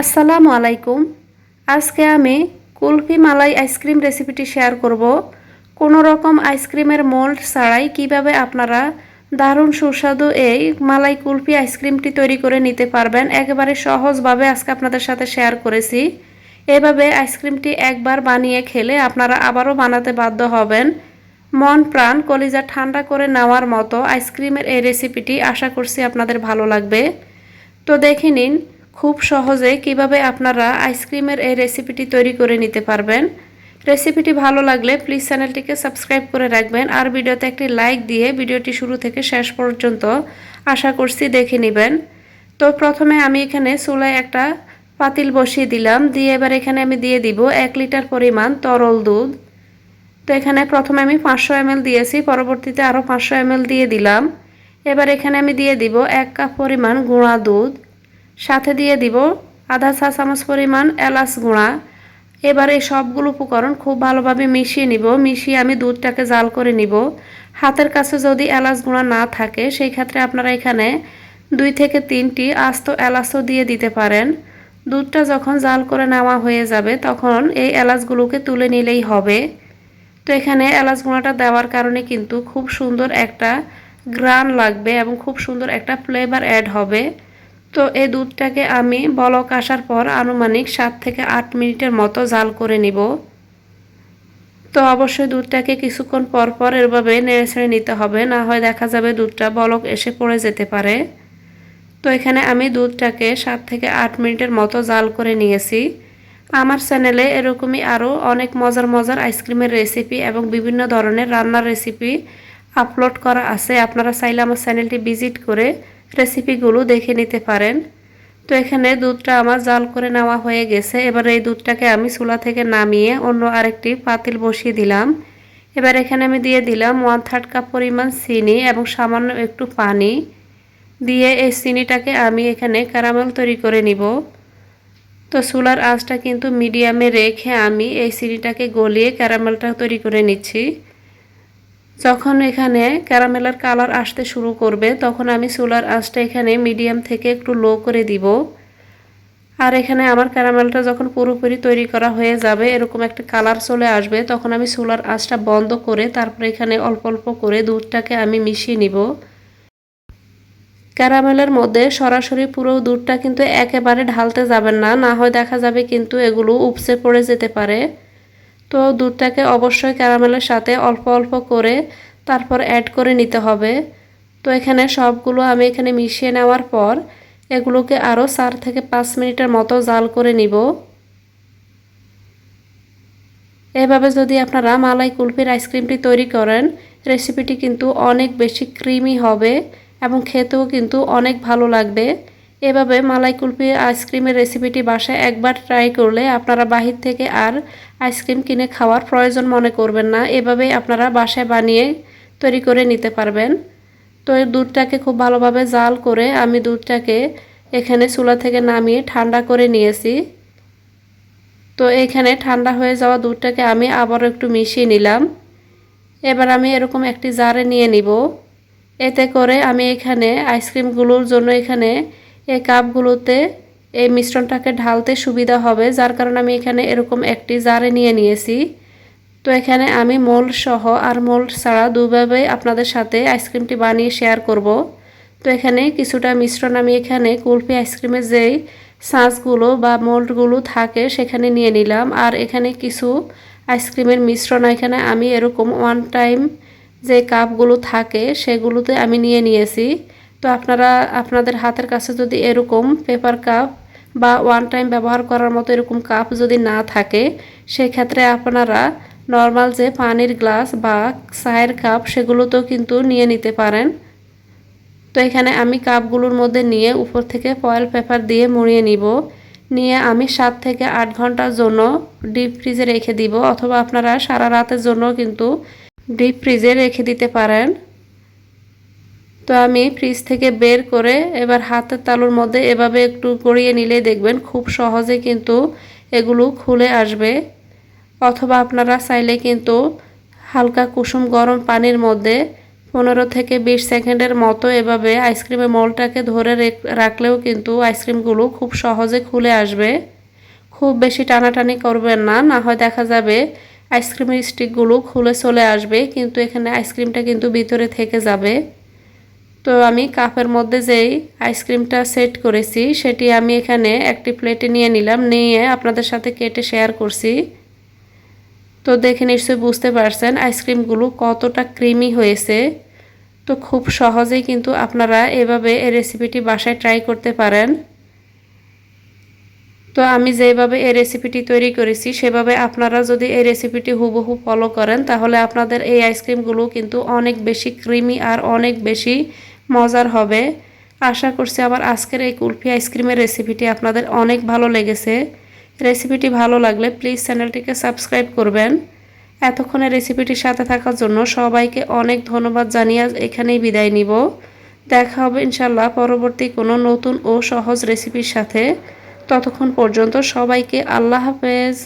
আসসালামু আলাইকুম। আজকে আমি কুলফি মালাই আইসক্রিম রেসিপিটি শেয়ার করব। কোনো রকম আইসক্রিমের মোল্ড ছাড়াই কীভাবে আপনারা দারুণ সুস্বাদু এই মালাই কুলফি আইসক্রিমটি তৈরি করে নিতে পারবেন একেবারে সহজভাবে আজকে আপনাদের সাথে শেয়ার করেছি। এভাবে আইসক্রিমটি একবার বানিয়ে খেলে আপনারা আবারও বানাতে বাধ্য হবেন। মন প্রাণ কলিজা ঠান্ডা করে নেওয়ার মতো আইসক্রিমের এই রেসিপিটি আশা করছি আপনাদের ভালো লাগবে। তো দেখে নিন খুব সহজে কীভাবে আপনারা আইসক্রিমের এই রেসিপিটি তৈরি করে নিতে পারবেন। রেসিপিটি ভালো লাগলে প্লিজ চ্যানেলটিকে সাবস্ক্রাইব করে রাখবেন আর ভিডিওতে একটি লাইক দিয়ে ভিডিওটি শুরু থেকে শেষ পর্যন্ত আশা করছি দেখে নেবেন। তো প্রথমে আমি এখানে চুলায় একটা পাতিল বসিয়ে দিলাম। দিয়ে এবার এখানে আমি দিয়ে দিব এক লিটার পরিমাণ তরল দুধ। তো এখানে প্রথমে আমি পাঁচশো এমএল দিয়েছি, পরবর্তীতে আরও পাঁচশো এমএল দিয়ে দিলাম। এবার এখানে আমি দিয়ে দিব এক কাপ পরিমাণ গুঁড়া দুধ। সাথে দিয়ে দিব আধা চা চামচ পরিমাণ এলাচ গুঁড়া। এবার এই সবগুলো উপকরণ খুব ভালোভাবে মিশিয়ে নিব। মিশিয়ে আমি দুধটাকে জাল করে নিব। হাতের কাছে যদি এলাচ গুঁড়া না থাকে, সেই ক্ষেত্রে আপনারা এখানে দুই থেকে তিনটি আস্ত এলাচও দিয়ে দিতে পারেন। দুধটা যখন জাল করে নেওয়া হয়ে যাবে, তখন এই এলাচগুলোকে তুলে নিলেই হবে। তো এখানে এলাচ গুঁড়াটা দেওয়ার কারণে কিন্তু খুব সুন্দর একটা গ্রান লাগবে এবং খুব সুন্দর একটা ফ্লেভার অ্যাড হবে। তো এই দুধটাকে আমি বলক আসার পর আনুমানিক সাত থেকে আট মিনিটের মতো জাল করে নিব। তো অবশ্যই দুধটাকে কিছুক্ষণ পর পর এভাবে নেড়ে ছেড়ে নিতে হবে, না হয় দেখা যাবে দুধটা বলক এসে পড়ে যেতে পারে। তো এখানে আমি দুধটাকে সাত থেকে আট মিনিটের মতো জাল করে নিয়েছি। আমার চ্যানেলে এরকমই আরও অনেক মজার মজার আইসক্রিমের রেসিপি এবং বিভিন্ন ধরনের রান্নার রেসিপি আপলোড করা আছে। আপনারা চাইলে আমার চ্যানেলটি ভিজিট করে রেসিপিগুলো দেখে নিতে পারেন। তো এখানে দুধটা আমার জাল করে নেওয়া হয়ে গেছে। এবার এই দুধটাকে আমি চুলা থেকে নামিয়ে অন্য আরেকটি পাতিল বসিয়ে দিলাম। এবার এখানে আমি দিয়ে দিলাম ওয়ান থার্ড কাপ পরিমাণ চিনি এবং সামান্য একটু পানি। দিয়ে এই চিনিটাকে আমি এখানে ক্যারামেল তৈরি করে নিব। তো চুলার আঁচটা কিন্তু মিডিয়ামে রেখে আমি এই চিনিটাকে গলিয়ে ক্যারামেলটা তৈরি করে নিচ্ছি। যখন এখানে ক্যারামেলের কালার আসতে শুরু করবে, তখন আমি সোলার আঁচটা এখানে মিডিয়াম থেকে একটু লো করে দিব। আর এখানে আমার ক্যারামেলটা যখন পুরোপুরি তৈরি করা হয়ে যাবে, এরকম একটা কালার চলে আসবে, তখন আমি সোলার আঁচটা বন্ধ করে তারপরে এখানে অল্প অল্প করে দুধটাকে আমি মিশিয়ে নিব। ক্যারামেলের মধ্যে সরাসরি পুরো দুধটা কিন্তু একেবারে ঢালতে যাবেন না না হয় দেখা যাবে কিন্তু এগুলো উপসে পড়ে যেতে পারে। তো দুধটাকে অবশ্যই ক্যারামেলের সাথে অল্প অল্প করে তারপর অ্যাড করে নিতে হবে। তো এখানে সবগুলো আমি এখানে মিশিয়ে নেওয়ার পর এগুলোকে আরও চার থেকে পাঁচ মিনিটের মতো জাল করে নিব। এভাবে যদি আপনারা মালাই কুলফির আইসক্রিমটি তৈরি করেন রেসিপিটি কিন্তু অনেক বেশি ক্রিমি হবে এবং খেতেও কিন্তু অনেক ভালো লাগবে। এভাবে মালাই কুলফি আইসক্রিমের রেসিপিটি বাসায় একবার ট্রাই করলে আপনারা বাহির থেকে আর আইসক্রিম কিনে খাওয়ার প্রয়োজন মনে করবেন না। এভাবেই আপনারা বাসায় বানিয়ে তৈরি করে নিতে পারবেন। তো দুধটাকে খুব ভালোভাবে জাল করে আমি দুধটাকে এখানে চুলা থেকে নামিয়ে ঠান্ডা করে নিয়েছি। তো এখানে ঠান্ডা হয়ে যাওয়া দুধটাকে আমি আবার একটু মিশিয়ে নিলাম। এবার আমি এরকম একটি জারে নিয়ে নিব। এতে করে আমি এখানে আইসক্রিমগুলোর জন্য এখানে এই কাপগুলোতে এই মিশ্রণটাকে ঢালতে সুবিধা হবে, যার কারণে আমি এখানে এরকম একটি জারে নিয়ে নিয়েছি। তো এখানে আমি মোল্ড সহ আর মোল্ড ছাড়া দুভাবে আপনাদের সাথে আইসক্রিমটি বানিয়ে শেয়ার করব। তো এখানে কিছুটা মিশ্রণ আমি এখানে কুলফি আইসক্রিমের যেই সাঁচগুলো বা মোল্ডগুলো থাকে সেখানে নিয়ে নিলাম। আর এখানে কিছু আইসক্রিমের মিশ্রণ এখানে আমি এরকম ওয়ান টাইম যে কাপগুলো থাকে সেগুলোতে আমি নিয়ে নিয়েছি। তো আপনারা, আপনাদের হাতের কাছে যদি এরকম পেপার কাপ বা ওয়ান টাইম ব্যবহার করার মতো এরকম কাপ যদি না থাকে, সেক্ষেত্রে আপনারা নর্মাল যে পানির গ্লাস বা চায়ের কাপ সেগুলোতেও কিন্তু নিয়ে নিতে পারেন। তো এখানে আমি কাপগুলোর মধ্যে নিয়ে উপর থেকে ফয়েল পেপার দিয়ে মুড়িয়ে নিব। নিয়ে আমি সাত থেকে আট ঘণ্টার জন্য ডিপ ফ্রিজে রেখে দিব, অথবা আপনারা সারা রাতের জন্য কিন্তু ডিপ ফ্রিজে রেখে দিতে পারেন। তো আমি ফ্রিজ থেকে বের করে এবার হাতের তালুর মধ্যে এভাবে একটু গড়িয়ে নিলে দেখবেন খুব সহজে কিন্তু এগুলো খুলে আসবে। অথবা আপনারা চাইলে কিন্তু হালকা কুসুম গরম পানির মধ্যে পনেরো থেকে বিশ সেকেন্ডের মতো এভাবে আইসক্রিমের মলটাকে ধরে রেখ- রাখলেও কিন্তু আইসক্রিমগুলো খুব সহজে খুলে আসবে। খুব বেশি টানাটানি করবেন না না হয় দেখা যাবে আইসক্রিমের স্টিকগুলো খুলে চলে আসবে, কিন্তু এখানে আইসক্রিমটা কিন্তু ভিতরে থেকে যাবে। তো আমি কাপের মধ্যে যেই আইসক্রিমটা সেট করেছি, সেটি আমি এখানে একটি প্লেটে নিয়ে নিলাম, নিয়ে আপনাদের সাথে কেটে শেয়ার করছি। তো দেখে নিশ্চয়ই বুঝতে পারছেন আইসক্রিমগুলো কতটা ক্রিমি হয়েছে। তো খুব সহজেই কিন্তু আপনারা এভাবে এই রেসিপিটি বাসায় ট্রাই করতে পারেন। তো আমি যেভাবে এই রেসিপিটি তৈরি করেছি, সেভাবে আপনারা যদি এই রেসিপিটি হুবহু ফলো করেন, তাহলে আপনাদের এই আইসক্রিমগুলো কিন্তু অনেক বেশি ক্রিমি আর অনেক বেশি মজার হবে। আশা করছি আমার আজকের এই কুলফি আইসক্রিমের রেসিপিটি আপনাদের অনেক ভালো লেগেছে। রেসিপিটি ভালো লাগলে প্লিজ চ্যানেলটিকে সাবস্ক্রাইব করবেন। এতক্ষণে রেসিপিটির সাথে থাকার জন্য সবাইকে অনেক ধন্যবাদ জানিয়ে এখানেই বিদায় নিব। দেখা হবে ইনশাল্লাহ পরবর্তী কোনো নতুন ও সহজ রেসিপির সাথে। ততক্ষণ পর্যন্ত সবাইকে আল্লাহ হাফেজ।